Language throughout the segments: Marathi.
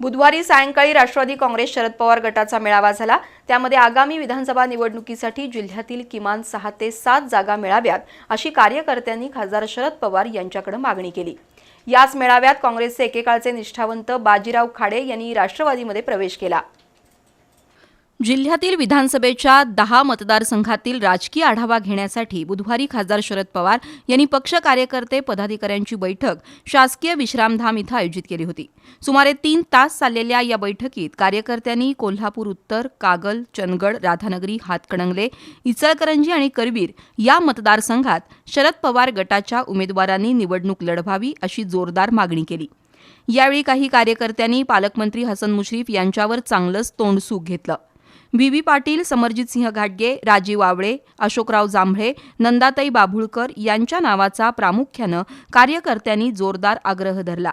बुधवारी सायंकाळी राष्ट्रवादी काँग्रेस शरद पवार गटाचा मेळावा झाला. त्यामध्ये आगामी विधानसभा निवडणुकीसाठी जिल्ह्यातील किमान सहा ते सात जागा मिळाव्यात अशी कार्यकर्त्यांनी खासदार शरद पवार यांच्याकडे मागणी केली. याच मेळाव्यात काँग्रेसचे एकेकाळचे निष्ठावंत बाजीराव खाडे यांनी राष्ट्रवादीमध्ये प्रवेश केला. जिल्ह्यातील विधानसभेच्या दहा मतदारसंघातील राजकीय आढावा घेण्यासाठी बुधवारी खासदार शरद पवार यांनी पक्ष कार्यकर्ते पदाधिकाऱ्यांची बैठक शासकीय विश्रामधाम इथं आयोजित केली होती. सुमारे तीन तास चाललेल्या या बैठकीत कार्यकर्त्यांनी कोल्हापूर उत्तर कागल चंदगड राधानगरी हातकणंगले इचलकरंजी आणि करवीर या मतदारसंघात शरद पवार गटाच्या उमेदवारांनी निवडणूक लढवावी अशी जोरदार मागणी केली. यावेळी काही कार्यकर्त्यांनी पालकमंत्री हसन मुश्रीफ यांच्यावर चांगलंच तोंडसूक घेतलं. व्ही. व्ही. पाटील समरजितसिंह घाटगे राजीव आवळे अशोकराव जांभळे नंदाताई बाभुळकर यांच्या नावाचा प्रामुख्यानं कार्यकर्त्यांनी जोरदार आग्रह धरला.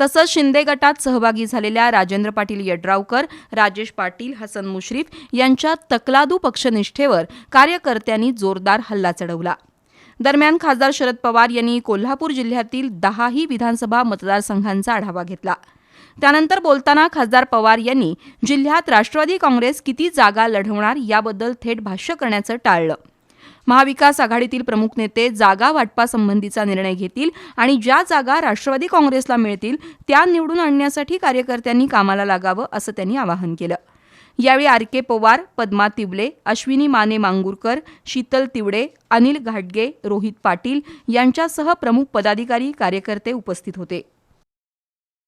तसंच शिंदे गटात सहभागी झालेल्या राजेंद्र पाटील यड्रावकर राजेश पाटील हसन मुश्रीफ यांच्या तकलादू पक्षनिष्ठेवर कार्यकर्त्यांनी जोरदार हल्ला चढवला. दरम्यान खासदार शरद पवार यांनी कोल्हापूर जिल्ह्यातील दहाही विधानसभा मतदारसंघांचा आढावा घेतला. त्यानंतर बोलताना खासदार पवार यांनी जिल्ह्यात राष्ट्रवादी काँग्रेस किती जागा लढवणार याबद्दल थेट भाष्य करण्याचं टाळलं. महाविकास आघाडीतील प्रमुख नेते जागा वाटपासंबंधीचा निर्णय घेतील आणि ज्या जागा राष्ट्रवादी काँग्रेसला मिळतील त्या निवडून आणण्यासाठी कार्यकर्त्यांनी कामाला लागावं असं त्यांनी आवाहन केलं. यावेळी आर के पवार पद्मा तिवले अश्विनी माने मांगुरकर शीतल तिवडे अनिल घाटगे रोहित पाटील यांच्यासह प्रमुख पदाधिकारी कार्यकर्ते उपस्थित होते.